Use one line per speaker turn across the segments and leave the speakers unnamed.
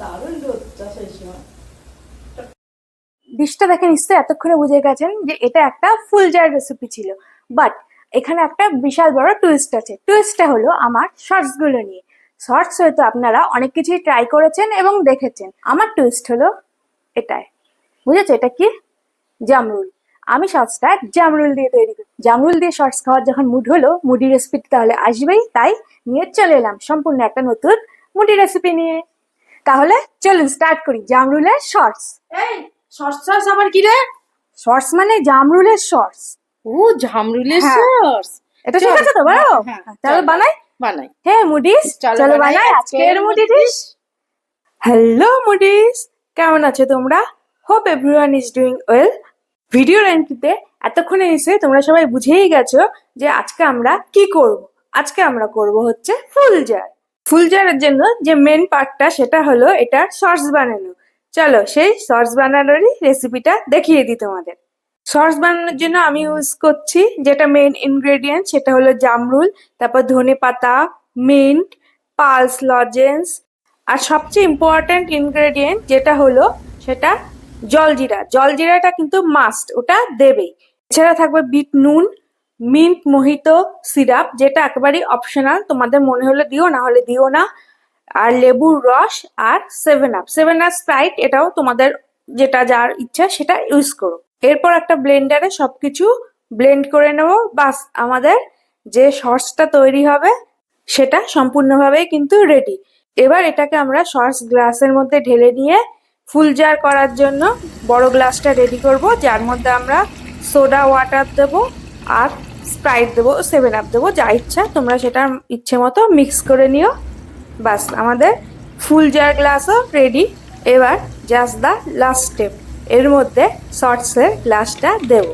দারুণ
ডিশটা দেখে নিশ্চয়ই এতক্ষণে বুঝে গেছেন যে এটা একটা ফুল জার রেসিপি ছিল। বাট এখানে একটা বিশাল বড় টুইস্ট আছে। টুইস্টটা হলো আমার শর্টসগুলো নিয়ে। শর্টস হয়তো আপনারা অনেক কিছুই ট্রাই করেছেন এবং দেখেছেন। আমার টুইস্ট হলো এটাই। বুঝেছ? এটা কি? জামরুল। আমি শর্টসটা জামরুল দিয়ে তৈরি করি। জামরুল দিয়ে শর্টস খাওয়ার যখন মুড হলো মুডি রেসিপি তাহলে আসবেই। তাই নিয়ে চলে এলাম। সম্পূর্ণ একটা নতুন মুডি রেসিপি নিয়ে। তাহলে চলুন স্টার্ট করি। জামরুলের শর্টস
এই সস সস আবার কি রে?
শর্টস মানে জামরুলের শর্টস
ও জামরুলের
হ্যাঁ।
সস
এটা
চল।
ঠিক আছে তো বলো?
হ্যাঁ, হ্যাঁ,
তাহলে বানাই?
বানাই।
হ্যাঁ মুডিস।
চলো
চলো
বানাই
আজকের মুডি ডিশ হ্যালো মুডিস। কেমন আছো তোমরা? Hope everyone is doing well video এন্ট্রিতে এতক্ষণে এসে তোমরা সবাই বুঝেই গেছো যে আজকে আমরা কি করব? আজকে আমরা করব হচ্ছে ফুল জার ফুল জন্য যে মেন পার্টটা সেটা হলো এটার সস বানানো। চলো সেই সস বানানোরই রেসিপিটা দেখিয়ে দিই তোমাদের। সস বানানোর জন্য আমি ইউজ করছি যেটা মেন ইনগ্রেডিয়েন্ট সেটা হলো জামরুল, তারপর ধনে পাতা মিন্ট পালস লজেন্স আর সবচেয়ে ইম্পর্ট্যান্ট ইনগ্রেডিয়েন্ট যেটা হলো সেটা জলজিরা। জলজিরাটা কিন্তু মাস্ট ওটা দেবেই। এছাড়া থাকবে বিট নুন মিন্ট মোহিত সিরাপ, যেটা একেবারেই অপশনাল তোমাদের মনে হলে দিও, না হলে দিও না। আর লেবুর রস আর seven up seven up Sprite এটাও তোমাদের যেটা যার ইচ্ছা, সেটা ইউজ করো। এরপর একটা ব্লেন্ডারে সবকিছু ব্লেন্ড করে নেব। বাস, আমাদের যে সসটা তৈরি হবে, সেটা সম্পূর্ণভাবেই কিন্তু রেডি এবার এটাকে আমরা সস গ্লাসের মধ্যে ঢেলে নিয়ে ফুল জার করার জন্য বড় গ্লাসটা রেডি করব। যার মধ্যে আমরা সোডা ওয়াটার দেবো। আর স্প্রাইট দেবো সেভেন আপ দেবো যা ইচ্ছা তোমরা সেটা ইচ্ছে মতো মিক্স করে নিও। বাস আমাদের ফুল জার গ্লাসও রেডি এবার জাস্ট দ্য লাস্ট স্টেপ এর মধ্যে সর্টসের গ্লাসটা দেবো।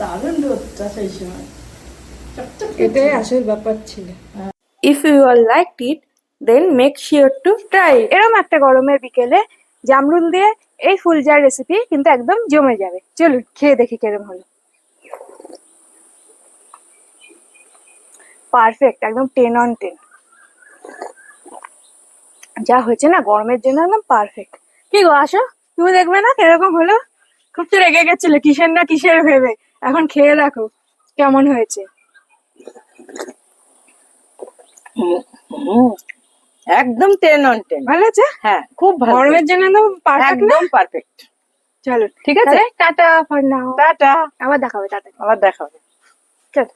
দারুণ রোদটা সেই সময়।
এটাই। আসল ব্যাপার ছিল।
If you are like it then make sure to try এরকম একটা গরমের বিকেলে জামরুল দিয়ে এই ফুল জার রেসিপি কিন্তু একদম জমে যাবে। চলুন, খেয়ে দেখি কেরম হলো। পারফেক্ট একদম টেন অন টেন যা হয়েছে না, গরমের জন্য একদম পারফেক্ট কি গো, আসো। তুমি দেখবে না কীরকম হলো? খুব তো রেগে গেছিল, কিসের না কিসের ভেবে। এখন খেয়ে দেখো কেমন হয়েছে।
একদম টেন অন টেন
ভালো আছে?
হ্যাঁ খুব ভালো।
গরমের জন্য একদম পারফেক্ট
একদম পারফেক্ট
চলো
ঠিক আছে?
Tata for now
tata.
আবার দেখা হবে টাটা
আবার দেখা হবে
চলো।